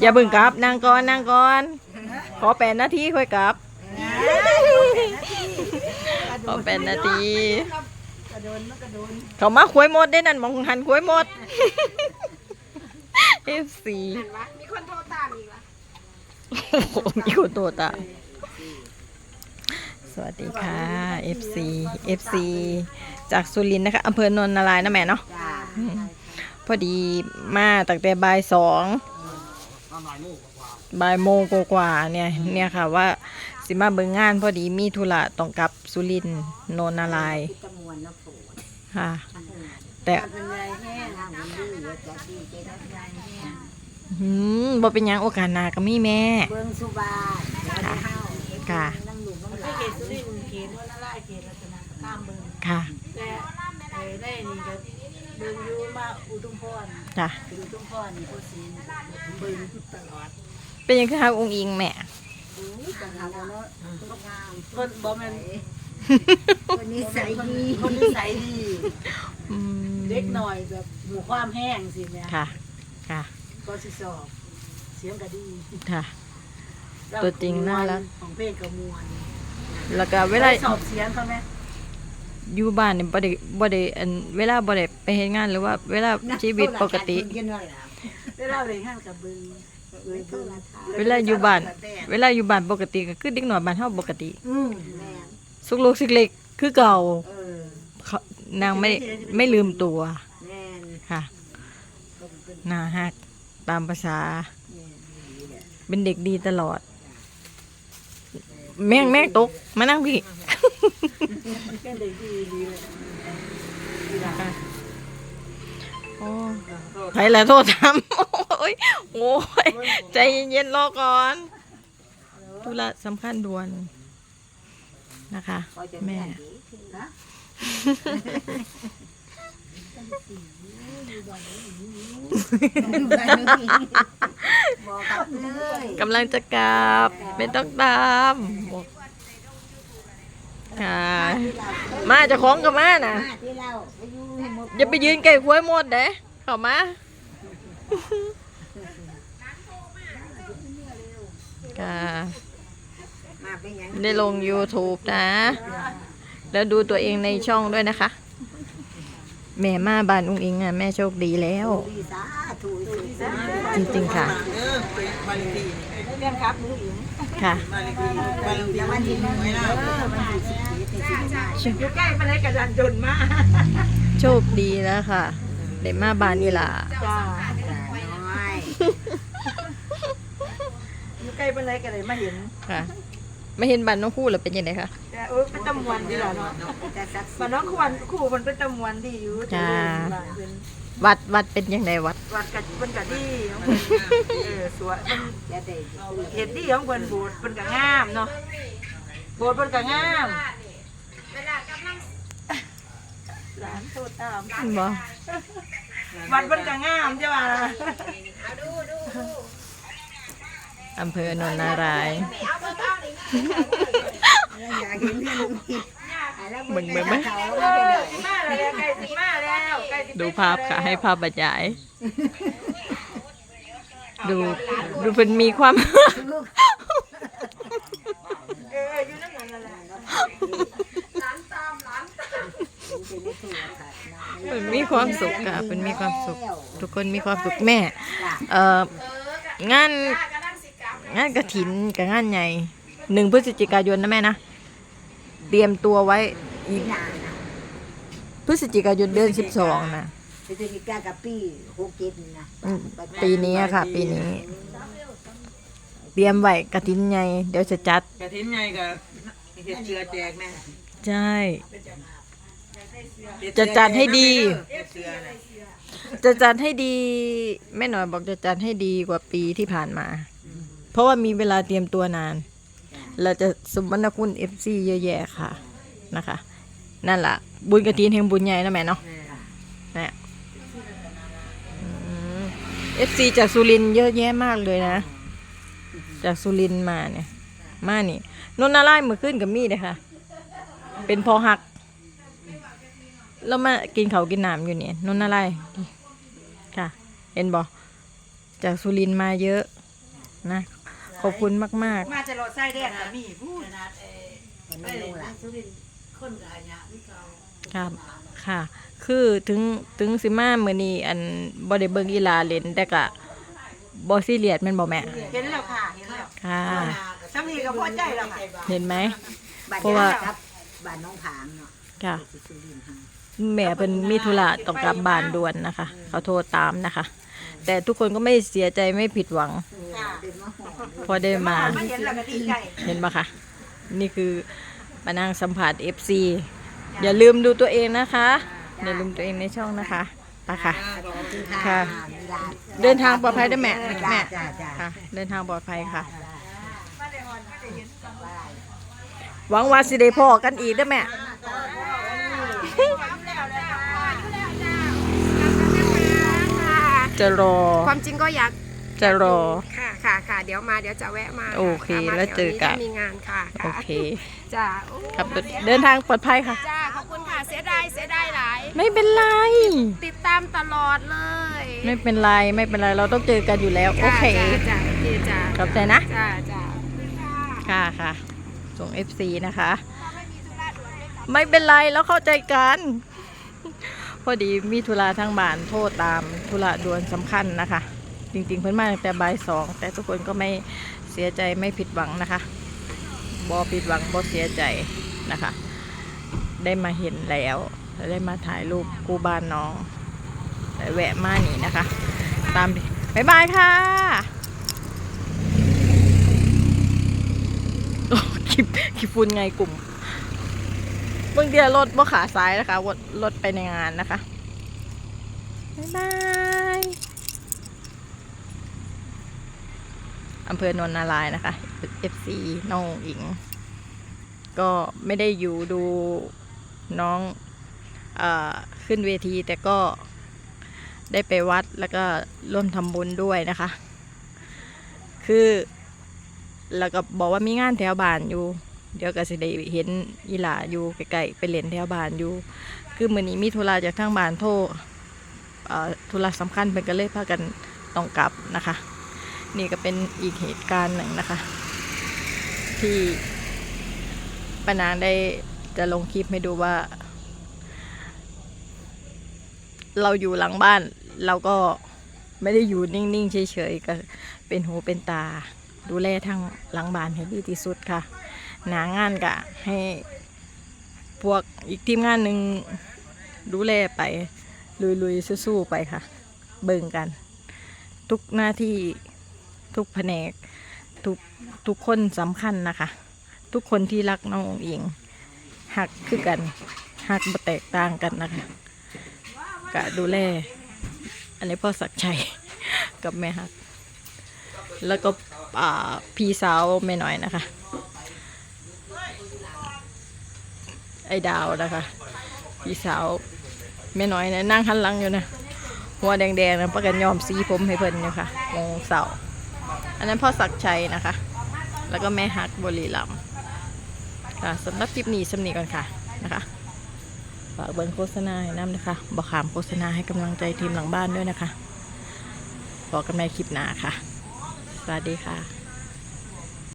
อย่าเบึงกลับนั่งก่อนนั่งก่อน ขอแปดนาทีค่อยกลับ ขอแปดนาทีกระโดนมันกระโดนเขามาควยหมดได้นั่นมองหันควยหมด F4 มีคนโทรตามอีกละโอ้โหมีคนโตตามสวัสดีค่ะ FC FC จากสุรินทร์นะคะอำเภอโนนนารายณ์นะแม่เนาะจ้าพอดีมาตั้งแต่บ่ายสอง บ่ายโมงกว่าๆเนี่ยเนี่ยค่ะว่าสิมาเบิ่งงานพอดีมีธุระต้องกลับสุรินทร์โนนนารายณ์จำนวนนะโผล่ค่ะ แต่เป็นไรแห้งทำดีจะดีจ๊ได้ไรแห้งหืมบ่เป็นหยังโอกาสหน้าก็มีแม่ เบิ้งสุบาทแล้วเฮาค่ะ นั่งหลุมนั่งหลาเขตสุรินทร์เขตวัดลายเขตรัตนตามเบิงค่ะ แต่ไอ้ได้นี่ก็ เบิงอยู่มาอุทุมพรจ้ะอุทุมพรนี่ผู้ศีลเบิงตลอดเป็นหยังคือหาองค์อิงแม่จังหวะเนาะก็งามคนบ่แม่นคนนี้ใส่ดีคนนิสัยดีอืมเด็กหน่อยแบบหมู่ความแห้งสิแม่ค่ะ ค่ะ ก็สิสอบเสียงก็ดีค่ะ ตัวจริงน่ารัก ของเพลงกระมวลแล้วก็เวลาสอบเสียงเขาไหม อยู่บ้านนี่บ่ได้บ่ได้อันเวลาบ่ได้ไปเฮ็ดงานหรือว่าเวลาชีวิตปกติกินหน่อยล่ะเวลาเรียนห้างกับเบิงเบิงเบิงเวลาอยู่บ้าน เวลาอยู่บ้านปกติก็คือเด็กน้อยบ้านเฮาปกติ อืมแม่สุกลูกสิกเล็กคือเก่าเออเขานางไม่ไม่ลืมตัวแม่นค่ะน่าฮักตามภาษาแม่นเป็นเด็กดีตลอด แม่งแม่งตก มานั่งพี่ แค่เด็กดีดีเลยโอ้ใครแหละโทษทำโอ้ยโอ้ยใจเย็นๆรอก่อนธุระสำคัญด่วนนะคะ แม่กกับเลยกำลังจะกลับ ไม่ต้องตามบอก ค่ะ มาเจะของกับมาน่ะที่เราไปอยู่ให้หมดอย่าไปยืนไก่ควยหมดเด้เข้ามาค่ะมาเป็นหยังได้ลง YouTube นะ แล้วดูตัวเองในช่องด้วยนะคะ แม่มาบ้านอุ้งอิงอะ แม่โชคดีแล้วดีสาถูสุดสาจริงๆค่ะ เออเป็นบาลีทีเรียนครับมืออิงค่ะบาลีทีบาลีทีแล้ววันที่หนึ่งไว้เอนะอมันอยู่สิบปีแต่สิบห้าอยู่ใกล้มาเลยกระดานจนมากโชคดีแล้วค่ะได้มาบ้านนี่ล่ะจ้าน้อยอยู่ใกล้มาเลยก็เลยมาเห็นค่ะ ไม่เห็นบ้านน้องคู่หรือเป็นยังไงคะแต่เออเป็นตำมวนดีล่ะเนาะแต่สักมันน้องควรคู่มันเป็นตำมวนดีอยู่จ้าเป็นวัดวัดเป็นยังไงวัด วัดกัเป็นกะดีของเพิ่นเออสวยมันจะได้เห็นดีของเพิ่นโบสถ์เพิ่นก็งามเนาะโบสถ์เพิ่นก็งามหลานโทษตามบ่วัดเพิ่นก็งามใช่ป่ะอำเภอโนนนารายณ์ อยากเห็นเรื่องนี้มึงมึงไหมเขาเอแล้วไม่อได้สิมาแล้วใกล้สิมาแล้วใกล้สิดูภาพค่ะ ให้ภาพบรรยาย ดูดูเป็นมีความ เอออยู่นั่นนั่นแหละเป็นมีความสุขค่ะเป็นมีความสุข ทุกคนมีความสุขแม่เอ่องานงานกระถินกับงานใหญ่หนึ่งพฤศจิกายนนะแม่นะ เตรียมตัวไว้อีกนานนะพฤศจิกายนเดือนสิบสองนะพฤศจิกากับปีหกเจ็ดนะอืมปีนี้อะค่ะ ปีนี้ เตรียมไว้กระถินใหญ่เดี๋ยวจะจัด กระทิ้นไงกับเห็ดเชือแจกแม่ใช่เฮ็ดจะจัดให้ดี เห็ดเชือน่ะจะจัดให้ดีแม่หน่อยบอกจะจัดให้ดีกว่าปีที่ผ่านมา เพราะว่ามีเวลาเตรียมตัวนาน เราจะสมนาคุณเอฟซีเยอะแยะค่ะนะคะ นั่นแหละบุญกระถินแห่งบุญใหญ่นะแม่เนาะนะเอฟซีจากสุรินทร์เยอะแยะมากเลยนะ จากสุรินทร์มาเนี่ย มานี่นนนาไล่มือขึ้นกับมีดเลยค่ะ เป็นพอหักแล้วมากินเขาวกินน้ำอยู่เนี่ยนนอะไรค่ะ เห็นบอจากสุรินทร์มาเยอะนะ ขอบคุณมาก มาจะรอไส้แดงก็มีพูดคนนี้รู้ล่ะๆครับ ค่ะ คือถึงถึงสิมาเมื่อนี้อันบ่ได้เบิ่งอีหลาเล่นแต่ก็บ่ซีเรียสแม่นบ่แม่ เห็นแล้วค่ะเห็นแล้วค่ะ สามีก็พอใจแล้วค่ะเห็นไหม บ้านเพราะว่า ครับบ้านน้องผางเนาะค่ะ ที่สุรินทร์ค่ะแม่เป็นมีธุระต้องกลับบ้านด่วนนะคะ เขาโทรตามนะคะ แต่ทุกคนก็ไม่เสียใจไม่ผิดหวังค่ะเดินมาหอมพอได้มามาเห็นแล้วก็ดีใจเห็นปะคะ นี่คือมานั่งสัมผัส FC อย่าลืมดูตัวเองนะคะ อย่าลืมตัวเองในช่องนะคะไปค่ะขอบคุณค่ะค่ะ เดินทางปลอดภัยด้วยแม่แม่จ้าจ้าค่ะ เดินทางปลอดภัยค่ะ หวังว่าสิได้พอกันอีกเด้อแม่ จะรอ ความจริงก็อยากจะรอ ค่ะค่ะค่ะเดี๋ยวมาเดี๋ยวจะแวะมาโอเคค่ะมาแล้วเจอกันถวมีงานค่ะโอค่ะเคจ้าโอ้ครับเดินทางปลอดภัยค่ะ จ้าขอบคุณค่ะเสียดายเสียดายหลาย ไม่เป็นไร ติดตามตลอดเลยไม่เป็นไรไม่เป็นไรเราต้องเจอกันอยู่แล้ว โอเค จ้าจ้าโอเคจ้าขอบใจนะ จ้าจ้าค่ะค่ะ ส่ง FC นะคะไม่เป็นไรแล้วเข้าใจกัน พอดีมีธุระทางบ้านโทษตามธุระด่วนสำคัญนะคะ จริง ๆ เพิ่นมาตั้งแต่บ่ายสองแต่ทุกคนก็ไม่เสียใจไม่ผิดหวังนะคะบอผิดหวังบอเสียใจนะคะ ได้มาเห็นแล้วได้มาถ่ายรูปกูบ้านน้องและแวะมานี่นะคะ ตามบ๊ายบายค่ะคลิปคลิปฝุ่นไงกลุ่ม เมื่อกี้รถบ่ขาซ้ายนะคะวรถไปในงานนะคะ บ๊ายบายอำเภอโนนนารายนะคะ FC น้องอิง ก็ไม่ได้อยู่ดูน้องอขึ้นเวทีแต่ก็ได้ไปวัดแล้วก็ร่วมทำบุญด้วยนะคะ คือ แล้วก็บอกว่ามีงานแถวบ้านอยู่ เดี๋ยวก็สิได้เห็นอีหลาอยู่ใกล้ๆไปเล่นแถวบ้านอยู่ คือมื้อนี้มีธุระจากทางบ้านโทรธุระสำคัญเป็นก็เลยพากันต้องกลับนะคะ นี่ก็เป็นอีกเหตุการณ์หนึ่งนะคะ ที่ปานางได้จะลงคลิปให้ดูว่า เราอยู่หลังบ้านเราก็ไม่ได้อยู่นิ่งๆเฉยๆก็เป็นหูเป็นตา ดูแลทางหลังบ้านให้ดีที่สุดค่ะ หนางานกะให้พวกอีกทีมงานหนึ่งดูแลไป ลุยๆสู้ๆไปค่ะ เบิ่งกัน ทุกหน้าที่ทุกแผนก ทุกทุกคนสำคัญนะคะ ทุกคนที่รักน้ององอิงหักคือกันหักบ่แตกต่างกันนะคะกะดูแล อันนี้พ่อศักชัยกับแม่ฮัก แล้วก็พี่สาวแม่น้อยนะคะ ไอ้ดาวนะคะพี่สาวแม่น้อยนะนั่งหันหลังอยู่นะหัวแดงๆนะประกันยอมสีผมให้เพิ่นอยู่ค่ะมงเสาอันนั้นพ่อศักชัยนะคะ แล้วก็แม่ฮักบริลัมค่ะสำหรับคลิปนี้สำนีก่อนค่ะนะคะฝากเบิ้งโฆษณาให้น้ำนะคะบอกขามโฆษณาให้กำลังใจทีมหลังบ้านด้วยนะคะบอกกันในคลิปหน้าค่ะ สวัสดีค่ะ